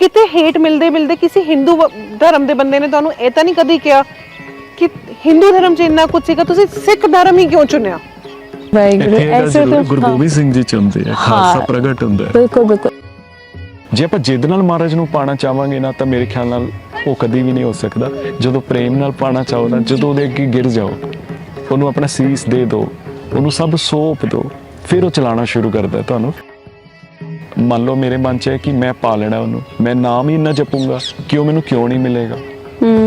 ਕਿਤੇ ਹੇਟ ਮਿਲਦੇ ਮਿਲਦੇ ਕਿਸੇ ਹਿੰਦੂ ਵ- ਧਰਮ ਦੇ ਬੰਦੇ ਨੇ ਤੁਹਾਨੂੰ ਇਹ ਤਾਂ ਨਹੀਂ ਕਦੀ ਕਿਹਾ ਕਿ ਹਿੰਦੂ ਧਰਮ 'ਚ ਇੰਨਾ ਕੁਝ ਸੀਗਾ ਤੁਸੀਂ ਸਿੱਖ ਧਰਮ ਹੀ ਕਿਉਂ ਚੁਣਿਆ? ਵਾਹਿਗੁਰੂ ਇੱਥੇ ਇਹਦਾ ਐਸੇ ਜ਼ਰੂਰ ਤਾਂ ਗੁਰੂ ਹਾਂ, ਗੋਬਿੰਦ ਸਿੰਘ ਜੀ ਚ ਹੁੰਦੇ ਆ ਖਾਲਸਾ ਹਾਂ। ਪ੍ਰਗਟ ਹੁੰਦਾ ਹੈ। ਬਿਲਕੁਲ ਬਿਲਕੁਲ। ਜੇ ਆਪਾਂ ਜਿੱਦ ਨਾਲ ਮਹਾਰਾਜ ਨੂੰ ਪਾਣਾ ਚਾਹਾਂਗੇ ਨਾ ਤਾਂ ਮੇਰੇ ਖਿਆਲ ਨਾਲ ਉਹ ਕਦੀ ਵੀ ਨਹੀਂ ਹੋ ਸਕਦਾ। ਜਦੋਂ ਪ੍ਰੇਮ ਨਾਲ ਪਾਣਾ ਚਾਹੋ ਨਾ ਜਦੋਂ ਉਹਦੇ ਅੱਗੇ ਗਿਰ ਜਾਓ ਉਹਨੂੰ ਆਪਣਾ ਸੀਸ ਦੇ ਦਿਓ ਉਹਨੂੰ ਸਭ ਸੌਂਪ ਦਿਓ ਫਿਰ ਉਹ ਚਲਾਉਣਾ ਸ਼ੁਰੂ ਕਰਦਾ ਹੈ ਤੁਹਾਨੂੰ। ਮੰਨ ਲਓ ਮੇਰੇ ਮਨ 'ਚ ਹੈ ਕਿ ਮੈਂ ਪਾ ਲੈਣਾ ਉਹਨੂੰ ਮੈਂ ਨਾਮ ਹੀ ਇੰਨਾ ਜਪੂੰਗਾ ਕਿ ਉਹ ਮੈਨੂੰ ਕਿਉਂ ਨਹੀਂ ਮਿਲੇਗਾ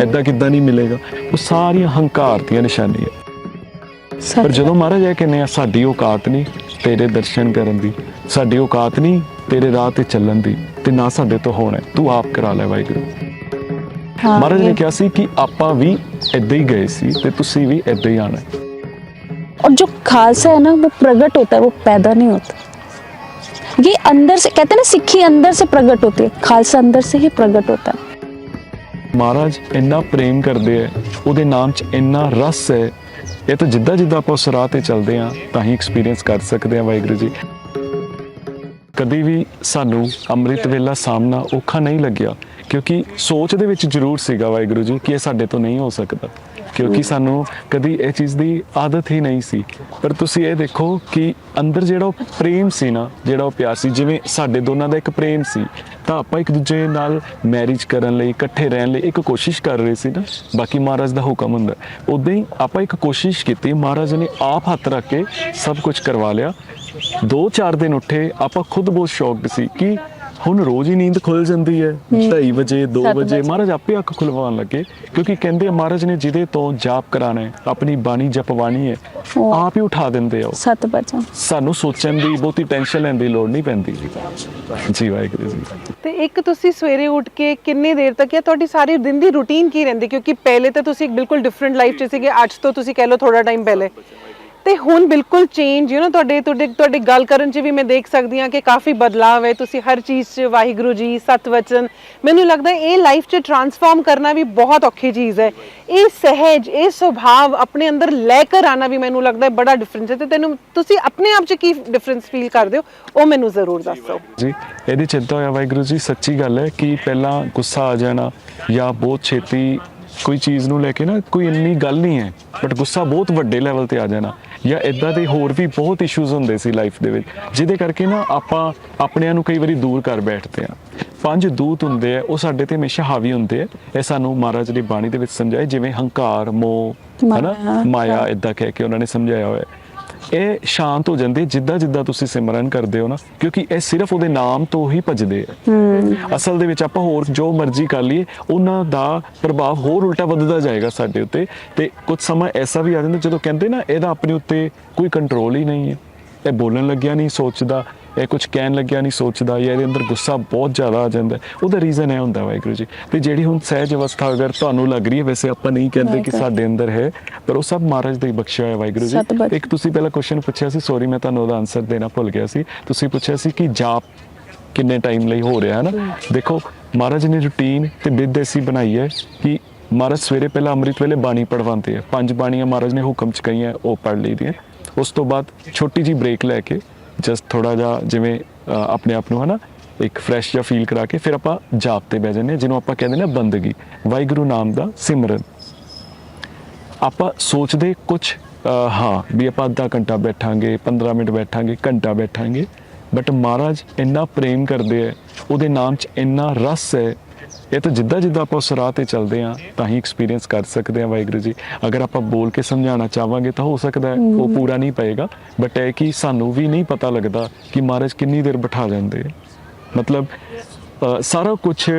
ਐਦਾਂ ਕਿੱਦਾਂ ਨਹੀਂ ਮਿਲੇਗਾ ਉਹ ਸਾਰੀਆਂ ਹੰਕਾਰ ਦੀਆਂ ਨਿਸ਼ਾਨੀਆਂ ਪਰ ਜਦੋਂ ਮਹਾਰਾਜ ਇਹ ਕਹਿੰਦੇ ਆ ਸਾਡੀ ਔਕਾਤ ਨਹੀਂ ਤੇਰੇ ਦਰਸ਼ਨ ਕਰਨ ਦੀ ਸਾਡੀ ਔਕਾਤ ਨਹੀਂ ਤੇਰੇ ਰਾਹ ਤੇ ਚੱਲਣ ਦੀ ਤੇ ਨਾ ਸਾਡੇ ਤੋਂ ਹੋਣਾ ਹੈ। ਤੂੰ ਆਪ ਕਰਾ ਲੈ ਵਾਹਿਗੁਰੂ ਹਾਂ, ਮਹਾਰਾਜ ਨੇ ਇਹ- ਕਿਹਾ ਸੀ ਕਿ ਆਪਾਂ ਵੀ ਏਦਾਂ ਹੀ ਗਏ ਸੀ ਤੇ ਤੁਸੀਂ ਵੀ ਏਦਾਂ ਹੀ ਆਣਾ ਹੈ। और जो खालसा है ना वो प्रकट होता है वो पैदा नहीं होता ये अंदर से कहते हैं ना सिक्खी अंदर से प्रकट होती है खालसा अंदर से ही प्रकट होता है ਮਹਾਰਾਜ ਇੰਨਾ ਪ੍ਰੇਮ ਕਰਦੇ ਹੈ ਉਹਦੇ ਨਾਮ 'ਚ ਇੰਨਾ ਰਸ ਹੈ ਇਹ ਤਾਂ ਜਿੱਦਾਂ ਜਿੱਦਾਂ ਆਪਾਂ ਉਸ ਰਾਹ ਤੇ ਚੱਲਦੇ ਆ ਤਾਂ ਹੀ ਐਕਸਪੀਰੀਅੰਸ ਕਰ ਸਕਦੇ ਆ ਵਾਹਿਗੁਰੂ ਜੀ ਕਦੀ ਵੀ ਸਾਨੂੰ ਅੰਮ੍ਰਿਤ ਵੇਲਾ ਸਾਹਮਣਾ ਔਖਾ ਨਹੀਂ ਲੱਗਿਆ ਕਿਉਂਕਿ ਸੋਚ ਦੇ ਵਿੱਚ ਜ਼ਰੂਰ ਸੀਗਾ ਵਾਹਿਗੁਰੂ ਜੀ ਕਿ ਇਹ ਸਾਡੇ ਤੋਂ ਨਹੀਂ ਹੋ ਸਕਦਾ ਕਿਉਂਕਿ ਸਾਨੂੰ ਕਦੀ ਇਹ ਚੀਜ਼ ਦੀ ਆਦਤ ਹੀ ਨਹੀਂ ਸੀ। ਪਰ ਤੁਸੀਂ ਇਹ ਦੇਖੋ ਕਿ ਅੰਦਰ ਜਿਹੜਾ ਉਹ ਪ੍ਰੇਮ ਸੀ ਨਾ, ਜਿਹੜਾ ਉਹ ਪਿਆਰ ਸੀ, ਜਿਵੇਂ ਸਾਡੇ ਦੋਨਾਂ ਦਾ ਇੱਕ ਪ੍ਰੇਮ ਸੀ, ਤਾਂ ਆਪਾਂ ਇੱਕ ਦੂਜੇ ਨਾਲ ਮੈਰਿਜ ਕਰਨ ਲਈ, ਇਕੱਠੇ ਰਹਿਣ ਲਈ ਇੱਕ ਕੋਸ਼ਿਸ਼ ਕਰ ਰਹੇ ਸੀ ਨਾ। ਬਾਕੀ ਮਹਾਰਾਜ ਦਾ ਹੁਕਮ ਹੁੰਦਾ। ਉਦਾਂ ਹੀ ਆਪਾਂ ਇੱਕ ਕੋਸ਼ਿਸ਼ ਕੀਤੀ, ਮਹਾਰਾਜ ਨੇ ਆਪ ਹੱਥ ਰੱਖ ਕੇ ਸਭ ਕੁਝ ਕਰਵਾ ਲਿਆ। ਦੋ ਚਾਰ ਦਿਨ ਉੱਠੇ, ਆਪਾਂ ਖੁਦ ਬਹੁਤ ਸ਼ੌਕਡ ਸੀ ਕਿ ਹੁਣ ਰੋਜ਼ ਹੀ ਨੀਂਦ ਖੁੱਲ ਜਾਂਦੀ ਹੈ। 2:30 ਵਜੇ 2 ਵਜੇ ਮਹਾਰਾਜ ਆਪੇ ਅੱਖ ਖੁਲਵਾਉਣ ਲੱਗੇ ਕਿਉਂਕਿ ਕਹਿੰਦੇ ਮਹਾਰਾਜ ਨੇ ਜਿਹਦੇ ਤੋਂ ਜਾਪ ਕਰਾਣਾ ਹੈ ਆਪਣੀ ਬਾਣੀ ਜਪਵਾਣੀ ਹੈ ਆਪ ਹੀ ਉਠਾ ਦਿੰਦੇ ਆ ਸਤ ਬਚਾ ਸਾਨੂੰ ਸੋਚਣ ਦੀ ਬਹੁਤੀ ਟੈਨਸ਼ਨ ਲੈਣ ਦੀ ਲੋੜ ਨਹੀਂ ਪੈਂਦੀ ਜੀ। ਵਾਹਿਗੁਰੂ ਜੀ। ਤੇ ਇੱਕ ਤੁਸੀਂ ਸਵੇਰੇ ਉੱਠ ਕੇ ਕਿੰਨੇ ਦੇਰ ਤੱਕ ਜਾਂ ਤੁਹਾਡੀ ਸਾਰੀ ਦਿਨ ਦੀ ਰੁਟੀਨ ਕੀ ਰਹਿੰਦੀ? ਕਿਉਂਕਿ ਪਹਿਲੇ ਤਾਂ ਤੁਸੀਂ ਬਿਲਕੁਲ ਡਿਫਰੈਂਟ ਲਾਈਫ 'ਚ ਸੀਗੇ ਅੱਜ ਤੋਂ ਤੁਸੀਂ ਕਹਿ ਲਓ ਥੋੜਾ ਟਾਈਮ ਪਹਿਲੇ। ਤੇ ਹੁਣ ਬਿਲਕੁਲ ਚੇਂਜ ਯੂ نو ਤੁਹਾਡੇ ਤੁਹਾਡੇ, ਤੁਹਾਡੀ ਗੱਲ ਕਰਨ 'ਚ ਵੀ ਮੈਂ ਦੇਖ ਸਕਦੀ ਹਾਂ ਕਿ ਕਾਫੀ ਬਦਲਾਅ ਹੈ। ਤੁਸੀਂ ਹਰ ਚੀਜ਼ 'ਚ ਵਾਹਿਗੁਰੂ ਜੀ, ਸਤਵਚਨ, ਮੈਨੂੰ ਲੱਗਦਾ ਇਹ ਲਾਈਫ 'ਚ ਟਰਾਂਸਫਾਰਮ ਕਰਨਾ ਵੀ ਬਹੁਤ ਔਖੀ ਚੀਜ਼ ਹੈ। ਇਹ ਸਹਿਜ, ਇਹ ਸੁਭਾਵ ਆਪਣੇ ਅੰਦਰ ਲੈ ਕੇ ਆਣਾ ਵੀ ਮੈਨੂੰ ਲੱਗਦਾ ਬੜਾ ਡਿਫਰੈਂਸ ਹੈ। ਤੇ ਤੈਨੂੰ, ਤੁਸੀਂ ਆਪਣੇ ਆਪ 'ਚ ਕੀ ਡਿਫਰੈਂਸ ਫੀਲ ਕਰਦੇ ਹੋ, ਉਹ ਮੈਨੂੰ ਜ਼ਰੂਰ ਦੱਸੋ ਜੀ, ਇਹਦੀ ਚਿੰਤਾ ਹੋਇਆ ਵਾਹਿਗੁਰੂ ਜੀ, ਸੱਚੀ ਗੱਲ ਹੈ ਕਿ ਪਹਿਲਾਂ ਗੁੱਸਾ ਆ ਜਾਣਾ ਜਾਂ ਬਹੁਤ ਛੇਤੀ ਕੋਈ ਚੀਜ਼ ਨੂੰ ਲੈ ਕੇ ਨਾ ਕੋਈ ਇੰਨੀ ਗੱਲ ਨਹੀਂ ਹੈ ਬਟ ਗੁੱਸਾ ਬਹੁਤ ਵੱਡੇ ਲੈਵਲ ਤੇ ਆ ਜਾਣਾ। ਜਾਂ ਇਦਾਂ ਦੇ ਹੋਰ ਵੀ ਬਹੁਤ ਇਸ਼ੂਜ਼ ਹੁੰਦੇ ਸੀ ਲਾਈਫ ਦੇ ਵਿੱਚ ਜਿਹਦੇ ਕਰਕੇ ਨਾ ਆਪਾਂ ਆਪਣਿਆਂ ਨੂੰ ਕਈ ਵਾਰੀ ਦੂਰ ਕਰ ਬੈਠਦੇ ਆ ਪੰਜ ਦੂਤ ਹੁੰਦੇ ਆ ਉਹ ਸਾਡੇ ਤੇ ਹਮੇਸ਼ਾ ਹਾਵੀ ਹੁੰਦੇ ਆ। ਇਹ ਸਾਨੂੰ ਮਹਾਰਾਜ ਦੀ ਬਾਣੀ ਦੇ ਵਿੱਚ ਸਮਝਾਏ ਜਿਵੇਂ ਹੰਕਾਰ ਮੋਹ ਹਨਾ? ਮਾਇਆ, ਇਦਾਂ ਕਹਿ ਕੇ ਉਹਨਾਂ ਨੇ ਸਮਝਾਇਆ ਹੋਇਆ। ਇਹ ਸ਼ਾਂਤ ਹੋ ਜਾਂਦੇ ਜਿੱਦਾਂ ਜਿੱਦਾਂ ਤੁਸੀਂ ਸਿਮਰਨ ਕਰਦੇ ਹੋ ਨਾ ਕਿਉਂਕਿ ਇਹ ਸਿਰਫ ਉਹਦੇ ਨਾਮ ਤੋਂ ਹੀ ਭਜਦੇ ਆ। ਅਸਲ ਦੇ ਵਿੱਚ ਆਪਾਂ ਹੋਰ ਜੋ ਮਰਜ਼ੀ ਕਰ ਲਈਏ ਉਹਨਾਂ ਦਾ ਪ੍ਰਭਾਵ ਹੋਰ ਉਲਟਾ ਵੱਧਦਾ ਜਾਏਗਾ ਸਾਡੇ ਉੱਤੇ ਤੇ ਕੁਝ ਸਮਾਂ ਐਸਾ ਵੀ ਆ ਜਾਂਦਾ ਜਦੋਂ ਕਹਿੰਦੇ ਨਾ ਇਹਦਾ ਆਪਣੇ ਉੱਤੇ ਕੋਈ ਕੰਟਰੋਲ ਹੀ ਨਹੀਂ ਹੈ। ਇਹ ਬੋਲਣ ਲੱਗਿਆ ਨਹੀਂ ਸੋਚਦਾ ਇਹ ਕੁਝ ਕਹਿਣ ਲੱਗਿਆ ਨਹੀਂ ਸੋਚਦਾ ਜਾਂ ਇਹਦੇ ਅੰਦਰ ਗੁੱਸਾ ਬਹੁਤ ਜ਼ਿਆਦਾ ਆ ਜਾਂਦਾ। ਉਹਦਾ ਰੀਜ਼ਨ ਇਹ ਹੁੰਦਾ ਵਾਹਿਗੁਰੂ ਜੀ ਤੇ ਜਿਹੜੀ ਹੁਣ ਸਹਿਜ ਅਵਸਥਾ ਅਗਰ ਤੁਹਾਨੂੰ ਲੱਗ ਰਹੀ ਹੈ ਵੈਸੇ ਆਪਾਂ ਨਹੀਂ ਕਹਿੰਦੇ ਕਿ। ਸਾਡੇ ਅੰਦਰ ਹੈ ਪਰ ਉਹ ਸਭ ਮਹਾਰਾਜ ਦਾ ਹੀ ਬਖਸ਼ਿਆ ਹੋਇਆ ਵਾਹਿਗੁਰੂ ਜੀ। ਇੱਕ ਤੁਸੀਂ ਪਹਿਲਾਂ ਕੁਐਸਚਨ ਪੁੱਛਿਆ ਸੀ ਸੌਰੀ ਮੈਂ ਤੁਹਾਨੂੰ ਉਹਦਾ ਆਨਸਰ ਦੇਣਾ ਭੁੱਲ ਗਿਆ ਸੀ। ਤੁਸੀਂ ਪੁੱਛਿਆ ਸੀ ਕਿ ਜਾਪ ਕਿੰਨੇ ਟਾਈਮ ਲਈ ਹੋ ਰਿਹਾ ਹੈ ਨਾ ਦੇਖੋ ਮਹਾਰਾਜ ਨੇ ਰੁਟੀਨ ਤੇ ਬਿੱਧ ਐਸੀ ਬਣਾਈ ਹੈ ਕਿ ਮਹਾਰਾਜ ਸਵੇਰੇ ਪਹਿਲਾਂ ਅੰਮ੍ਰਿਤ ਵੇਲੇ ਬਾਣੀ ਪੜਵਾਉਂਦੇ ਆ। ਪੰਜ ਬਾਣੀਆਂ ਮਹਾਰਾਜ ਨੇ ਹੁਕਮ ਚ ਕਹੀਆਂ ਉਹ ਪੜ ਲਈਦੀਆਂ। ਉਸ ਤੋਂ ਬਾਅਦ ਛੋਟੀ ਜੀ ਬ੍ਰੇਕ ਲੈ ਕੇ ਜਸਟ ਥੋੜਾ ਜਿਹਾ ਜਿਵੇਂ ਆਪਣੇ ਆਪ ਨੂੰ ਹਨਾ, ਇੱਕ ਫਰੈਸ਼ ਜਿਹਾ ਫੀਲ ਕਰਾ ਕੇ ਫਿਰ ਆਪਾਂ ਜਾਪ ਤੇ ਬਹਿ ਜਾਂਦੇ ਹਾਂ, ਜਿਹਨੂੰ ਆਪਾਂ ਕਹਿੰਦੇ ਨੇ ਬੰਦਗੀ। ਵਾਹਿਗੁਰੂ ਨਾਮ ਦਾ ਸਿਮਰਨ। ਆਪਾਂ ਸੋਚਦੇ ਕੁਝ ਹਾਂ, ਵੀ ਆਪਾਂ ਅੱਧਾ ਘੰਟਾ ਬੈਠਾਂਗੇ 15 ਮਿੰਟ ਬੈਠਾਂਗੇ, ਘੰਟਾ ਬੈਠਾਂਗੇ ਬਟ ਮਹਾਰਾਜ ਇੰਨਾ ਪ੍ਰੇਮ ਕਰਦੇ ਹੈ, ਉਹਦੇ ਨਾਮ 'ਚ ਇੰਨਾ ਰਸ ਹੈ ਇਹ ਤਾਂ ਜਿੱਦਾਂ ਜਿੱਦਾਂ ਆਪਾਂ ਉਸ ਰਾਹ ਤੇ ਚੱਲਦੇ ਹਾਂ ਤਾਂ ਹੀ ਐਕਸਪੀਰੀਅੰਸ ਕਰ ਸਕਦੇ ਹਾਂ ਵਾਹਿਗੁਰੂ ਜੀ। ਅਗਰ ਆਪਾਂ ਬੋਲ ਕੇ ਸਮਝਾਉਣਾ ਚਾਹਾਂਗੇ ਤਾਂ ਹੋ ਸਕਦਾ ਹੈ ਉਹ ਪੂਰਾ ਨਹੀਂ ਪਏਗਾ। ਬਟ ਇਹ ਕਿ ਸਾਨੂੰ ਵੀ ਨਹੀਂ ਪਤਾ ਲੱਗਦਾ ਕਿ ਮਹਾਰਾਜ ਕਿੰਨੀ ਦੇਰ ਬਿਠਾ ਜਾਂਦੇ ਮਤਲਬ ਸਾਰਾ ਕੁਝ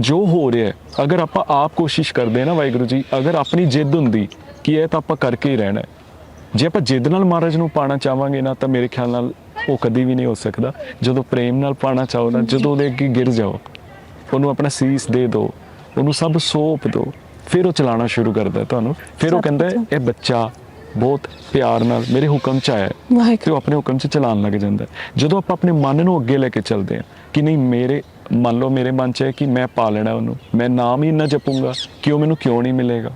ਜੋ ਹੋ ਰਿਹਾ ਅਗਰ ਆਪਾਂ ਆਪ ਕੋਸ਼ਿਸ਼ ਕਰਦੇ ਨਾ ਵਾਹਿਗੁਰੂ ਜੀ ਅਗਰ ਆਪਣੀ ਜਿੱਦ ਹੁੰਦੀ ਕਿ ਇਹ ਤਾਂ ਆਪਾਂ ਕਰਕੇ ਹੀ ਰਹਿਣਾ ਜੇ ਆਪਾਂ ਜਿੱਦ ਨਾਲ ਮਹਾਰਾਜ ਨੂੰ ਪਾਣਾ ਚਾਹਾਂਗੇ ਨਾ ਤਾਂ ਮੇਰੇ ਖਿਆਲ ਨਾਲ ਉਹ ਕਦੀ ਵੀ ਨਹੀਂ ਹੋ ਸਕਦਾ। ਜਦੋਂ ਪ੍ਰੇਮ ਨਾਲ ਪਾਣਾ ਚਾਹੋ ਨਾ ਜਦੋਂ ਉਹਦੇ ਅੱਗੇ ਗਿਰ ਜਾਓ। ਉਹਨੂੰ ਆਪਣਾ ਸੀਸ ਦੇ ਦਿਓ ਉਹਨੂੰ ਸਭ ਸੌਂਪ ਦਿਓ ਫਿਰ ਉਹ ਚਲਾਉਣਾ ਸ਼ੁਰੂ ਕਰਦਾ ਤੁਹਾਨੂੰ। ਫਿਰ ਉਹ ਕਹਿੰਦਾ ਇਹ ਬੱਚਾ ਬਹੁਤ ਪਿਆਰ ਨਾਲ ਮੇਰੇ ਹੁਕਮ ਚ ਆਇਆ ਹੈ ਤੇ ਉਹ ਆਪਣੇ ਹੁਕਮ 'ਚ ਚਲਾਉਣ ਲੱਗ ਜਾਂਦਾ। ਜਦੋਂ ਆਪਾਂ ਆਪਣੇ ਮਨ ਨੂੰ ਅੱਗੇ ਲੈ ਕੇ ਚੱਲਦੇ ਹਾਂ ਕਿ ਨਹੀਂ ਮੇਰੇ ਮੰਨ ਲਓ ਮੇਰੇ ਮਨ 'ਚ ਹੈ ਕਿ ਮੈਂ ਪਾ ਲੈਣਾ ਉਹਨੂੰ ਮੈਂ ਨਾਮ ਹੀ ਇੰਨਾ ਜਪੂੰਗਾ ਕਿ ਉਹ ਮੈਨੂੰ ਕਿਉਂ ਨਹੀਂ ਮਿਲੇਗਾ?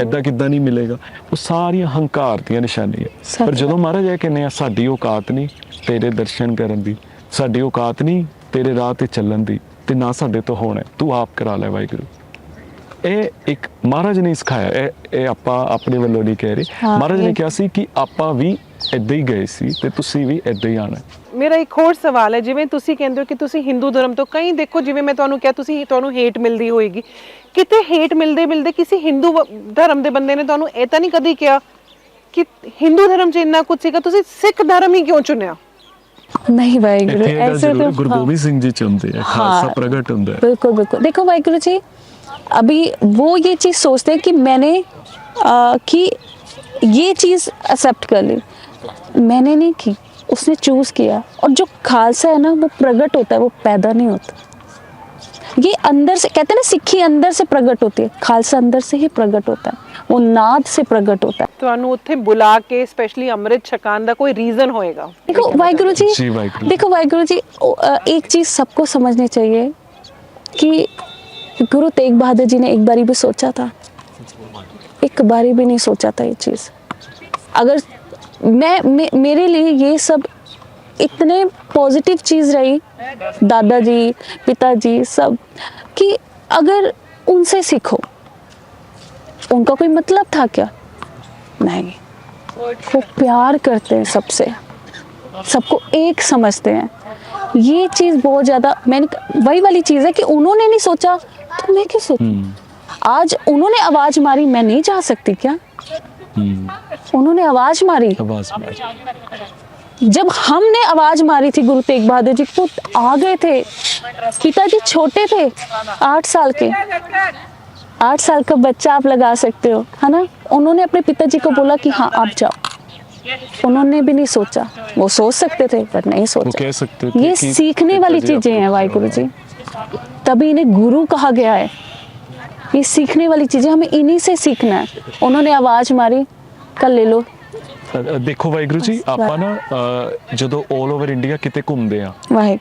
ਐਦਾਂ ਕਿੱਦਾਂ ਨਹੀਂ ਮਿਲੇਗਾ? ਉਹ ਸਾਰੀਆਂ ਹੰਕਾਰ ਦੀਆਂ ਨਿਸ਼ਾਨੀਆਂ। ਪਰ। ਜਦੋਂ ਮਹਾਰਾਜ ਇਹ ਕਹਿੰਦੇ ਆ ਸਾਡੀ ਔਕਾਤ ਨਹੀਂ ਤੇਰੇ ਦਰਸ਼ਨ ਕਰਨ ਦੀ ਸਾਡੀ ਔਕਾਤ ਨਹੀਂ ਤੇਰੇ ਰਾਹ ਤੇ ਚੱਲਣ ਦੀ। ਤੇ ਨਾ ਸਾਡੇ ਤੋਂ ਹੋਣਾ। ਤੂੰ ਆਪ ਕਰਾ ਲੈ ਵਾਹਿਗੁਰੂ। ਇਹ ਇੱਕ ਮਹਾਰਾਜ ਨੇ ਸਿਖਾਇਆ ਇਹ ਇਹ ਆਪਾਂ ਆਪਣੇ ਵੱਲੋਂ ਨਹੀਂ ਕਹਿ ਰਹੇ। ਮਹਾਰਾਜ ਨੇ ਕਿਹਾ ਸੀ ਕਿ ਆਪਾਂ ਵੀ ਇਦਾਂ ਹੀ ਗਏ ਸੀ ਤੇ ਤੁਸੀਂ ਵੀ ਇਦਾਂ ਹੀ ਆਣਾ ਮੇਰਾ ਇੱਕ ਹੋਰ ਸਵਾਲ ਹੈ ਜਿਵੇਂ ਤੁਸੀਂ ਕਹਿੰਦੇ ਹੋ ਕਿ ਤੁਸੀਂ ਹਿੰਦੂ ਧਰਮ ਤੋਂ ਕਈ ਦੇਖੋ ਜਿਵੇਂ ਮੈਂ ਤੁਹਾਨੂੰ ਕਿਹਾ ਤੁਸੀਂ ਤੁਹਾਨੂੰ ਹੇਟ ਮਿਲਦੀ ਹੋਏਗੀ। ਕਿਤੇ ਹੇਟ ਮਿਲਦੇ ਮਿਲਦੇ ਕਿਸੇ ਹਿੰਦੂ ਧਰਮ ਦੇ ਬੰਦੇ ਨੇ ਤੁਹਾਨੂੰ ਇਹ ਤਾਂ ਨਹੀਂ ਕਦੀ ਕਿਹਾ ਕਿ ਹਿੰਦੂ ਧਰਮ 'ਚ ਇੰਨਾ ਕੁਝ ਸੀਗਾ ਤੁਸੀਂ ਸਿੱਖ ਧਰਮ ਹੀ ਕਿਉਂ ਚੁਣਿਆ? नहीं वाहिगुरु ਇੱਥੇ ਇਹ ਗੱਲ ऐसे ਜ਼ਰੂਰ तो ਗੁਰੂ हाँ। ਗੋਬਿੰਦ ਸਿੰਘ ਜੀ ਚਾਹੁੰਦੇ ਆ ਖਾਲਸਾ ਪ੍ਰਗਟ ਹੁੰਦਾ ਹੈ बिल्कुल बिल्कुल देखो वाहिगुरु जी अभी वो ये चीज़ सोचते हैं कि मैंने आ, कि ये चीज़ एक्सेप्ट कर ली मैंने नहीं की उसने चूज किया और जो खालसा है ना वो प्रकट होता है वो पैदा नहीं होता ये अंदर से कहते हैं ना सिक्खी अंदर से प्रकट होती है खालसा अंदर से ही प्रकट होता है वो नाद से प्रकट होता है ਤੁਹਾਨੂੰ ਉੱਥੇ ਬੁਲਾ ਕੇ ਸਪੈਸ਼ਲੀ ਅੰਮ੍ਰਿਤ ਛਕਾਉਣ ਦਾ ਕੋਈ ਰੀਜ਼ਨ ਹੋਏਗਾ देखो वाहिगुरु जी जी, वाहिगुरु। देखो वाहिगुरु जी ओ, अ, एक चीज सबको समझनी चाहिए कि गुरु तेग बहादुर जी ने एक बारी भी सोचा था एक बारी भी नहीं सोचा था ये चीज अगर मैं मे, मेरे लिए ये सब इतने पॉजिटिव चीज़ रही दादाजी पिताजी सब कि अगर उनसे सीखो उनका कोई मतलब था क्या? नहीं। वो प्यार करते हैं सबसे। सबको एक समझते हैं। ये चीज़ बहुत ज़्यादा मैंने वही वाली चीज़ है कि उन्होंने नहीं सोचा तो मैं क्यों सोचूं? आज उन्होंने आवाज़ मारी मैं नहीं जा सकती क्या? उन्होंने आवाज़ मारी। आवाज़ में जब हमने आवाज़ मारी थी गुरु तेग बहादुर जी खुद आ गए थे। पिताजी छोटे थे आठ साल के। आठ साल का बच्चा आप लगा सकते हो है ना? उन्होंने अपने पिताजी को बोला कि हाँ आप जाओ। उन्होंने भी नहीं सोचा। वो सोच सकते थे पर नहीं सोचा। कह सकते थे ये सीखने वाली चीज़ें हैं वाहिगुरु जी। तभी इन्हें गुरु कहा गया है। ये सीखने वाली चीज़ें हमें इन्हीं से सीखना है। उन्होंने आवाज़ मारी कल ले लो। ਦੇਖੋ ਵਾਹਿਗੁਰੂ ਜੀ ਆਪਾਂ ਨਾ ਜਦੋਂ 올 ਓਵਰ ਇੰਡੀਆ ਕਿਤੇ ਘੁੰਮਦੇ ਆ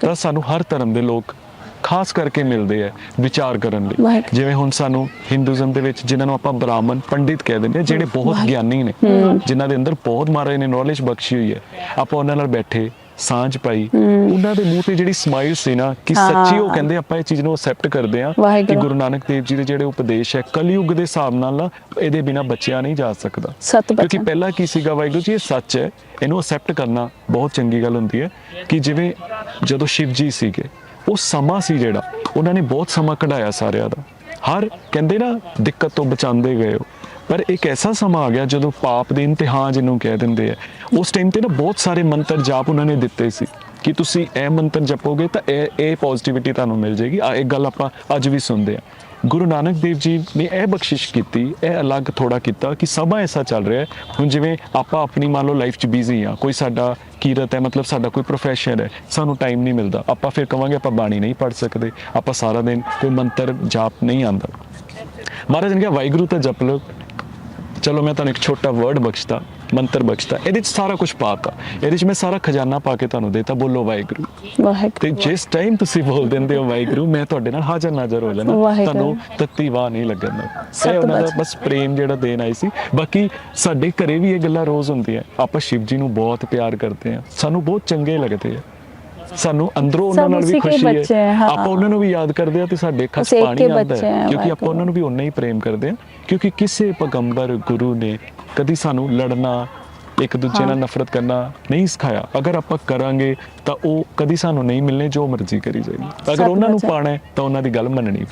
ਤਾਂ ਸਾਨੂੰ ਹਰ ਧਰਮ ਦੇ ਲੋਕ ਖਾਸ ਕਰਕੇ ਮਿਲਦੇ ਆ ਵਿਚਾਰ ਕਰਨ ਲਈ। ਜਿਵੇਂ ਹੁਣ ਸਾਨੂੰ ਹਿੰਦੂਜ਼ਮ ਦੇ ਵਿੱਚ ਜਿਨ੍ਹਾਂ ਨੂੰ ਆਪਾਂ ਬ੍ਰਾਹਮਣ ਪੰਡਿਤ ਕਹਿ ਦਿੰਦੇ ਆ ਜਿਹੜੇ ਬਹੁਤ ਗਿਆਨੀ ਨੇ ਜਿਨ੍ਹਾਂ ਦੇ ਅੰਦਰ ਬਹੁਤ ਮਾਰੇ ਨੇ ਨੌਲੇਜ ਬਖਸ਼ੀ ਹੋਈ ਹੈ। ਆਪਾਂ ਉਹਨਾਂ ਨਾਲ ਬੈਠੇ ਸਾਂਝ ਪਾਈ। ਉਹਨਾਂ ਦੇ ਮੂੰਹ ਤੇ ਜਿਹੜੀ ਸਮਾਈਲ ਸੀ ਨਾ ਕਿ ਸੱਚੀ ਉਹ ਕਹਿੰਦੇ ਆਪਾਂ ਇਹ ਚੀਜ਼ ਨੂੰ ਅਸੈਪਟ ਕਰਦੇ ਆ ਕਿ ਗੁਰੂ ਨਾਨਕ ਦੇਵ ਜੀ ਦੇ ਜਿਹੜੇ ਉਪਦੇਸ਼ ਹੈ ਕਲਯੁਗ ਦੇ ਹਿਸਾਬ ਨਾਲ ਇਹਦੇ ਬਿਨਾ ਬੱਚਿਆ ਨਹੀਂ ਜਾ ਸਕਦਾ। ਕਿਉਂਕਿ ਪਹਿਲਾਂ ਕੀ ਸੀਗਾ ਵਾਹਿਗੁਰੂ ਜੀ ਇਹ ਸੱਚ ਹੈ ਇਹਨੂੰ ਅਕਸੈਪਟ ਕਰਨਾ ਬਹੁਤ ਚੰਗੀ ਗੱਲ ਹੁੰਦੀ ਹੈ ਕਿ ਜਿਵੇਂ ਜਦੋਂ ਸ਼ਿਵ ਜੀ ਸੀਗੇ ਉਹ ਸਮਾਂ ਸੀ ਜਿਹੜਾ ਉਹਨਾਂ ਨੇ ਬਹੁਤ ਸਮਾਂ ਕਢਾਇਆ ਸਾਰਿਆਂ ਦਾ। ਹਰ ਕਹਿੰਦੇ ਨਾ ਦਿੱਕਤ ਤੋਂ ਬਚਾਉਂਦੇ ਗਏ ਪਰ ਇੱਕ ਐਸਾ ਸਮਾਂ ਆ ਗਿਆ ਜਦੋਂ ਪਾਪ ਦੇ ਇਮਤਿਹਾਨ ਜਿਹਨੂੰ ਕਹਿ ਦਿੰਦੇ ਆ। ਉਸ ਟਾਈਮ ਤੇ ਨਾ ਬਹੁਤ ਸਾਰੇ ਮੰਤਰ ਜਾਪ ਉਹਨਾਂ ਨੇ ਦਿੱਤੇ ਸੀ ਕਿ ਤੁਸੀਂ ਇਹ ਮੰਤਰ ਜਪੋਗੇ ਤਾਂ ਇਹ ਇਹ ਪੋਜ਼ਿਟਿਵਿਟੀ ਤੁਹਾਨੂੰ ਮਿਲ ਜਾਏਗੀ। ਆ ਇੱਕ ਗੱਲ ਆਪਾਂ ਅੱਜ ਵੀ ਸੁਣਦੇ ਆ। ਗੁਰੂ ਨਾਨਕ ਦੇਵ ਜੀ ਨੇ ਇਹ ਬਖਸ਼ਿਸ਼ ਕੀਤੀ, ਇਹ ਅਲੱਗ ਥੋੜਾ ਕੀਤਾ ਕਿ ਸਮਾਂ ਐਸਾ ਚੱਲ ਰਿਹਾ ਹੈ। ਹੁਣ ਜਿਵੇਂ ਆਪਾਂ ਆਪਣੀ ਮੰਨ ਲਓ ਲਾਈਫ 'ਚ ਬਿਜ਼ੀ ਆ ਕੋਈ ਸਾਡਾ ਕੀਰਤ ਹੈ, ਮਤਲਬ ਸਾਡਾ ਕੋਈ ਪ੍ਰੋਫੈਸ਼ਨ ਹੈ, ਸਾਨੂੰ ਟਾਈਮ ਨਹੀਂ ਮਿਲਦਾ। ਆਪਾਂ ਫਿਰ ਕਵਾਂਗੇ ਆਪਾਂ ਬਾਣੀ ਨਹੀਂ ਪੜ ਸਕਦੇ, ਆਪਾਂ ਸਾਰਾ ਦਿਨ ਕੋਈ ਮੰਤਰ ਜਾਪ ਨਹੀਂ ਆਂਦਾ ਮਹਾਰਾਜ ਨੇ ਕਿਹਾ, ਵਾਹਿਗੁਰੂ ਤਾਂ ਜਪ ਲਓ। ਚਲੋ ਮੈਂ ਤੁਹਾਨੂੰ ਇੱਕ ਛੋਟਾ ਵਰਡ ਬਖਸ਼ਦਾ ਮੰਤਰ ਬਖਸ਼ਦਾ ਇਹਦੇ ਵਿੱਚ ਸਾਰਾ ਕੁਝ ਪਾਤਾ ਇਹਦੇ ਵਿੱਚ ਮੈਂ ਸਾਰਾ ਖਜ਼ਾਨਾ ਪਾ ਕੇ ਤੁਹਾਨੂੰ ਦੇਤਾ ਬੋਲੋ ਵਾਹਿਗੁਰੂ। ਵਾਹਿਗੁਰੂ। ਤੇ ਜਿਸ ਟਾਈਮ ਤੁਸੀਂ ਬੋਲ ਦਿੰਦੇ ਹੋ ਵਾਹਿਗੁਰੂ ਮੈਂ ਤੁਹਾਡੇ ਨਾਲ ਹਾਜ਼ਰ ਨਾਜ਼ਰ ਹੋ ਜਾਣਾ ਤੁਹਾਨੂੰ ਤੱਤੀ ਵਾਹ ਨਹੀਂ ਲੱਗਣ ਇਹ ਉਹਨਾਂ ਦਾ ਬਸ ਪ੍ਰੇਮ ਜਿਹੜਾ ਦੇਣ ਆਈ ਸੀ। ਬਾਕੀ ਸਾਡੇ ਘਰੇ ਵੀ ਇਹ ਗੱਲਾਂ ਰੋਜ਼ ਹੁੰਦੀਆਂ। ਆਪਾਂ ਸ਼ਿਵ ਜੀ ਨੂੰ ਬਹੁਤ ਪਿਆਰ ਕਰਦੇ ਆ ਸਾਨੂੰ ਬਹੁਤ ਚੰਗੇ ਲੱਗਦੇ ਆ। ਸਾਨੂੰ ਅੰਦਰੋਂ ਉਹਨਾਂ ਨਾਲ ਵੀ ਖੁਸ਼ੀ ਹੈ। ਆਪਾਂ ਉਹਨਾਂ ਨੂੰ ਵੀ ਯਾਦ ਕਰਦੇ ਆ ਤੇ ਸਾਡੇ ਅੱਖਾਂ 'ਚ ਪਾਣੀ ਆਉਂਦਾ ਹੈ ਕਿਉਂਕਿ ਆਪਾਂ। ਉਹਨਾਂ ਨੂੰ ਵੀ ਉਨਾ ਹੀ ਪ੍ਰੇਮ ਕਰਦੇ ਆ ਕਿਉਂਕਿ ਕਿਸੇ ਪੈਗੰਬਰ ਗੁਰੂ ਨੇ ਕਦੀ ਸਾਨੂੰ ਲੜਨਾ ਇੱਕ ਦੂਜੇ ਨਾਲ। ਨਫ਼ਰਤ ਕਰਨਾ ਨਹੀਂ ਸਿਖਾਇਆ ਅਗਰ ਆਪਾਂ ਕਰਾਂਗੇ ਤਾਂ ਉਹ ਕਦੀ ਸਾਨੂੰ ਨਹੀਂ ਮਿਲਣੇ ਜੋ ਮਰਜ਼ੀ ਕਰੀ ਜਾਏਗੀ ਅਗਰ ਉਹਨਾਂ ਨੂੰ। ਪਾਣਾ ਹੈ ਤਾਂ ਉਹਨਾਂ ਦੀ ਗੱਲ ਮੰਨਣੀ ਪਏ